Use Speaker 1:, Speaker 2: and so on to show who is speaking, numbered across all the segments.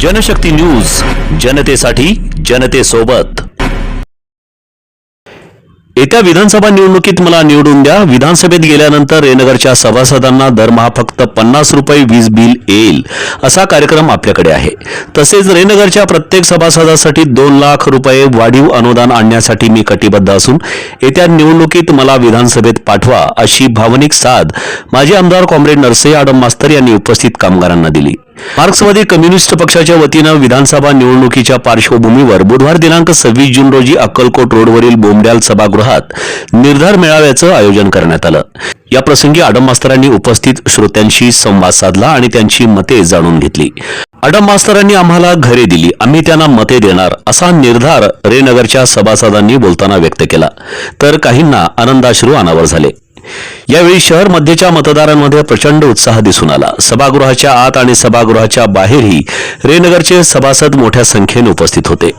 Speaker 1: Janshakti news जनतेसाठी जनतेसोबत. येत्या विधानसभा निवडणुकीत मला निवडून द्या. विधानसभेत गेल्यानंतर रेनगरच्या सभासदांना दरमहा फक्त पन्नास रुपये वीज बिल येईल असा कार्यक्रम आपल्याकडे आहे. तसेच रेनगरच्या प्रत्येक सभासदासाठी दोन लाख रुपये वाढीव अनुदान आणण्यासाठी मी कटिबद्ध असून येत्या निवडणुकीत मला विधानसभेत पाठवा अशी भावनिक साध माजी आमदार कॉम्रेड नरसई आडम मास्तर यांनी उपस्थित कामगारांना दिली. मार्क्सवादी कम्युनिस्ट पक्षाच्या वतीनं विधानसभा निवडणुकीच्या पार्श्वभूमीवर बुधवार दिनांक सव्वीस जून रोजी अक्कलकोट रोडवरील बोमड्याल सभागृहात निर्धार मेळाव्याचं आयोजन करण्यात आलं. या प्रसंगी आडम मास्तरांनी उपस्थित श्रोत्यांशी संवाद साधला आणि त्यांची मते जाणून घेतली. आडम मास्तरांनी आम्हाला घरे दिली. आम्ही त्यांना मते देणार असा निर्धार रेनगरच्या सभासदांनी बोलताना व्यक्त केला. तर काहींना आनंदाश्रू अनावर झाले. यावेळी शहर मध्येच्या मतदारांमध्ये प्रचंड उत्साह दिसून आला. सभागृहाच्या आत आणि सभागृहाच्या बाहेरही रेनगरचे सभासद मोठ्या संख्येने उपस्थित होते.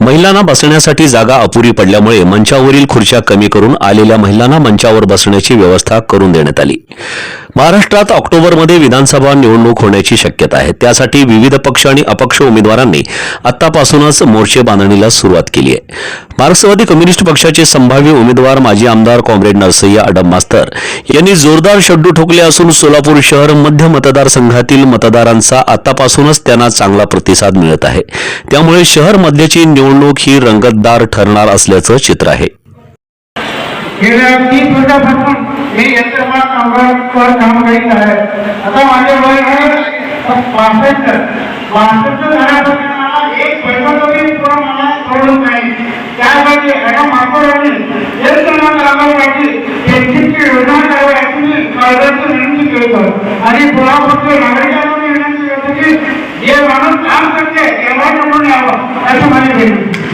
Speaker 1: महिलांना बसण्यासाठी जागा अपुरी पडल्यामुळे मंचावरील खुर्च्या कमी करून आलेल्या महिलांना मंचावर बसण्याची व्यवस्था करून देण्यात आली. महाराष्ट्रात ऑक्टोबरमध्ये विधानसभा निवडणूक होण्याची शक्यता आहे. त्यासाठी विविध पक्ष आणि अपक्ष उमेदवारांनी आतापासूनच मोर्चे बांधणीला सुरुवात केली आहे. मार्क्सवादी कम्युनिस्ट पक्षाचे संभाव्य उमेदवार माजी आमदार कॉम्रेड नरसय्या अडम मास्तर यांनी जोरदार शड्डू ठोकले असून सोलापूर शहर मध्य मतदारसंघातील मतदारांचा आतापासूनच त्यांना चांगला प्रतिसाद मिळत आहे. त्यामुळे शहर मध्यची निवडणूक ही रंगतदार ठरणार असल्याचं चित्र आहे.
Speaker 2: गेल्या वर्षापासून मी यंत्रमाग कामगार काम करीत आहे. आता माझे वय पासष्ट पासष्ट झाल्यापासून मला एक पैसा तरी पण मला कळून नाही त्यासाठी एका मागोरांनी यंत्रमाग कामगारांची पेन्शनची योजना करावी मी कायद्याची विनंती करतो आणि पुरापत्र नागरिकांना मी विनंती करतो की हे माणूस काम करते तेव्हा निवडून यावं असं माझी विनंती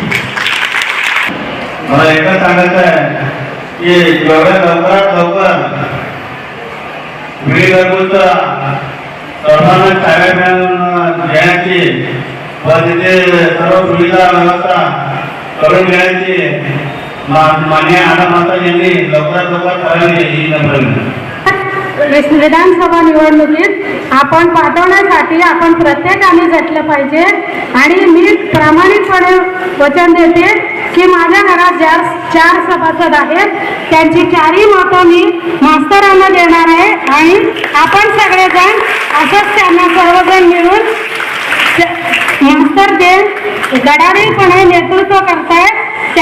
Speaker 3: मला एकच सांगायचं आहे की एवढ्या लवकरात लवकर वीज घरगुतीचा सर्वांना ताब्यात घेण्याची व तिथे सर्व सुविधा व्यवस्था करून घेण्याची मान्य आनंद माता यांनी लवकरात लवकर करावी ही नम्र विनंती.
Speaker 4: विधानसभा निवडणुकीत आपण पाठवण्यासाठी आपण प्रत्येकाने झटलं पाहिजे. आणि मी प्रामाणिकपणे वचन देते की माझ्या घरात ज्या चार सभासद आहेत त्यांची चारही मतं मी मास्तरांना देणार आहे. आणि आपण सगळेजण असंच त्यांना सर्वजण मिळून मास्तर जे गडारीपणे नेतृत्व करतात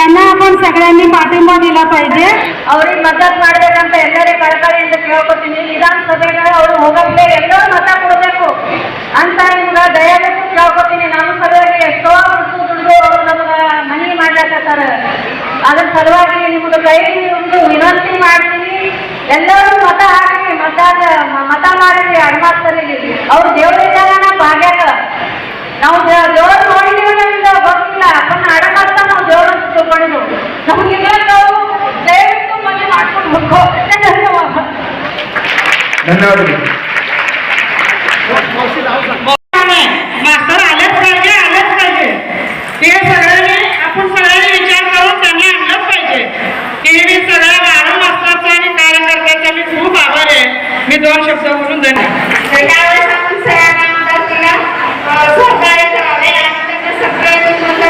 Speaker 4: त्यांना आपण सगळ्यांनी पाठिंबा दिला पाहिजे
Speaker 5: ಅವ್ರಿಗೆ ಮದತ್ ಮಾಡ್ಬೇಕಂತ ಎಲ್ಲರೇ ಕಳಕಳಿಯಿಂದ ಕೇಳ್ಕೊತೀನಿ. ವಿಧಾನಸಭೆಗೆ ಅವ್ರು ಹೋಗಕ್ಕೆ ಎಲ್ಲರೂ ಮತ ಕೊಡಬೇಕು ಅಂತ ನಿಮ್ಗೆ ದಯವಿಟ್ಟು ಕೇಳ್ಕೊತೀನಿ. ನಮ್ಮ ಸಲುವಾಗಿ ಎಷ್ಟೋ ದುಡ್ಡು ಅವ್ರು ನಮ್ಗೆ ಮನಿ ಮಾಡ್ಲಕತ್ತಾರ ಅದ್ರ ಸಲುವಾಗಿ ನಿಮ್ಗೆ ಕೈ ಒಂದು ವಿನಂತಿ ಮಾಡ್ತೀನಿ. ಎಲ್ಲರೂ ಮತ ಹಾಕಿ ಮತ ಮತ ಮಾಡಿದ್ರಿ ಅಡ್ಮಾಸ್ತರಿಗೆ. ಅವ್ರು ದೇವ್ರಿದ್ದಾರ ಭಾಗ್ಯಾಗ ನಾವು ದೇವ್ರ ನೋಡಿದೀವಿ ನಮ್ಗೆ ಗೊತ್ತಿಲ್ಲ.
Speaker 6: आहे. मी दोन शब्द बोलून धन्यवाद
Speaker 5: त्यावेळेस आपण सगळ्यांना आमदार केला सहकार्य करावे आणि सगळ्यांनी मला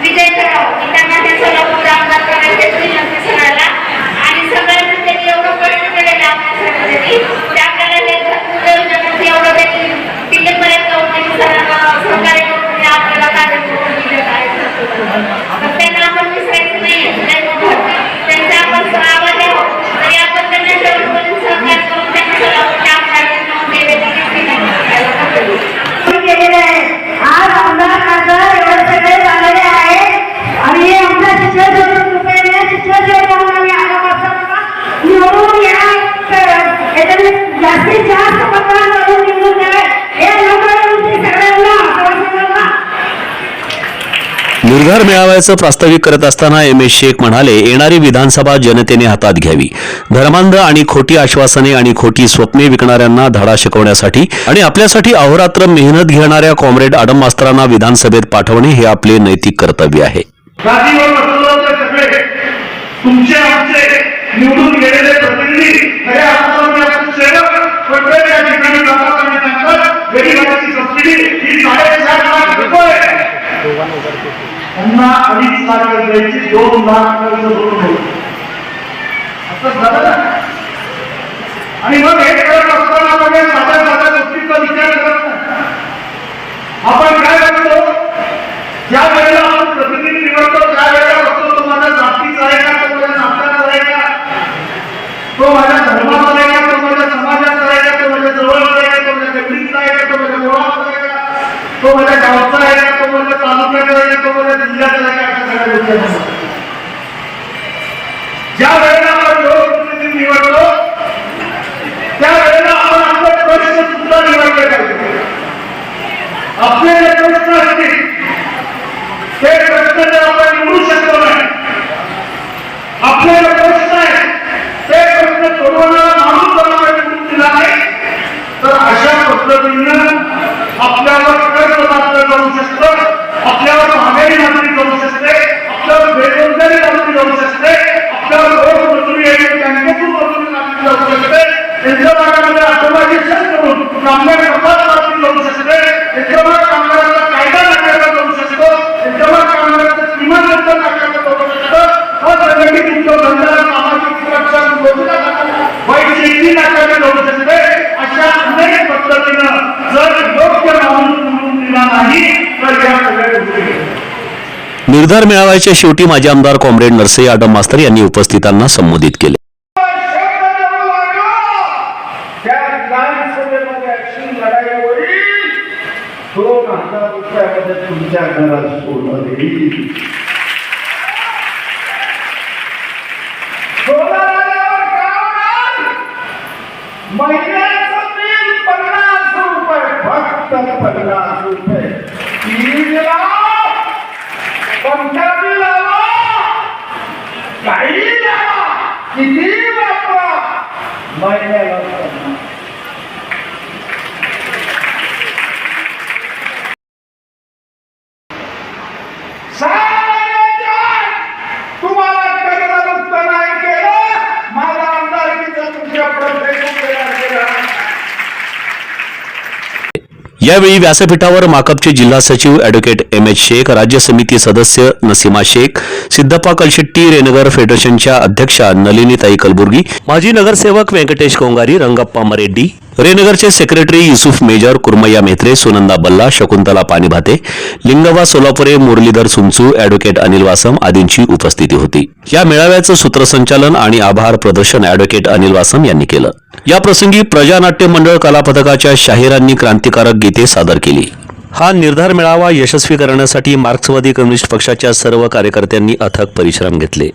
Speaker 5: विजय करावा त्यांना ते सोलापूर आमदार करायचे विनंती सगळ्याला आणि सगळ्यांना त्यांनी एवढं कळून केलेलं आपल्यासाठी ते आपल्याला हे योजनेचं एवढं त्यांनी दिल्लीपर्यंत त्यांनी सगळ्यांना सहकार्य करून ते आपल्याला कार्य करून दिलेलं आहे तर त्यांना आपण विसरायचं नाही त्यांचा आपण आवाज आहोत तरी आपण त्यांना शेवटपर्यंत सहकार्य करून त्यांना सोलापूरच्या आमदार देण्याची केलेले आहे आज आमदार खासदार एवढे सगळे झालेले आहेत आणि हे आमच्या शिक्षण रुपये शिक्षण आम्ही आल्यापासून निवडून या याच्यामध्ये जास्तीत जास्त मतदान करून निवडून द्यावे हे लोकांनी सगळ्यांना सभासदांना
Speaker 1: निर्धार मेळाव्याचं प्रास्ताविक करत असताना एम एस शेख म्हणाले येणारी विधानसभा जनतेने हातात घ्यावी. धर्मांध आणि खोटी आश्वासने आणि खोटी स्वप्ने विकणाऱ्यांना धडा शिकवण्यासाठी आणि आपल्यासाठी अहोरात्र मेहनत घेणाऱ्या कॉम्रेड आडम मास्तरांना विधानसभेत पाठवणे हे आपले नैतिक कर्तव्य आहे.
Speaker 3: द्यायची दोन लाख कर्ज भरून द्यायची असं झालं ना? आणि मग हे करत असताना म्हणजे साध्या साध्या गोष्टीचा विचार करत नाही आपण काय करतो ज्या का अशा सगळ्या गोष्टी असतात. ज्या वेळेला आपण लोकप्रतिनिधी निवडतो त्या वेळेला आपण आपले प्रश्न सुद्धा निवडले पाहिजे आपले जे प्रश्न असतील ते प्रश्न जर आपण
Speaker 1: निर्धार मेळाव्याच्या शेवटी माजी आमदार कॉम्रेड नरसई आडम मास्तर यांनी उपस्थितांना संबोधित केले.
Speaker 2: फक्त पन्नास रुपये. किती वापरा महिन्याला
Speaker 1: यावेळी व्यासपीठावर माकपचे जिल्हा सचिव अॅडव्होकेट एम एच शेख राज्य समिती सदस्य नसीमा शेख सिद्धप्पा कलशेट्टी रेनगर फेडरेशनच्या अध्यक्षा नलिनीताई कलबुर्गी माजी नगरसेवक Venkatesh Kongari Rangappa Mareddy रेनगरचे secretary Yusuf major Kurmayya Metre Sunanda Balla Shakuntala Panibhate Lingava Solapure Muralidhar Sunchu advocate Anil Vasam आदींची उपस्थिती होती. या मेळाव्याचं सूत्रसंचालन आणि आभार प्रदर्शन अॅडव्होकेट अनिल वासम यांनी केलं. या प्रसंगी प्रजानाट्य मंडळ कलापथकाच्या शाहिरांनी क्रांतिकारक गीते सादर केली. हा निर्धार मेळावा यशस्वी करण्यासाठी मार्क्सवादी कम्युनिस्ट पक्षाच्या सर्व कार्यकर्त्यांनी अथक परिश्रम घेतले.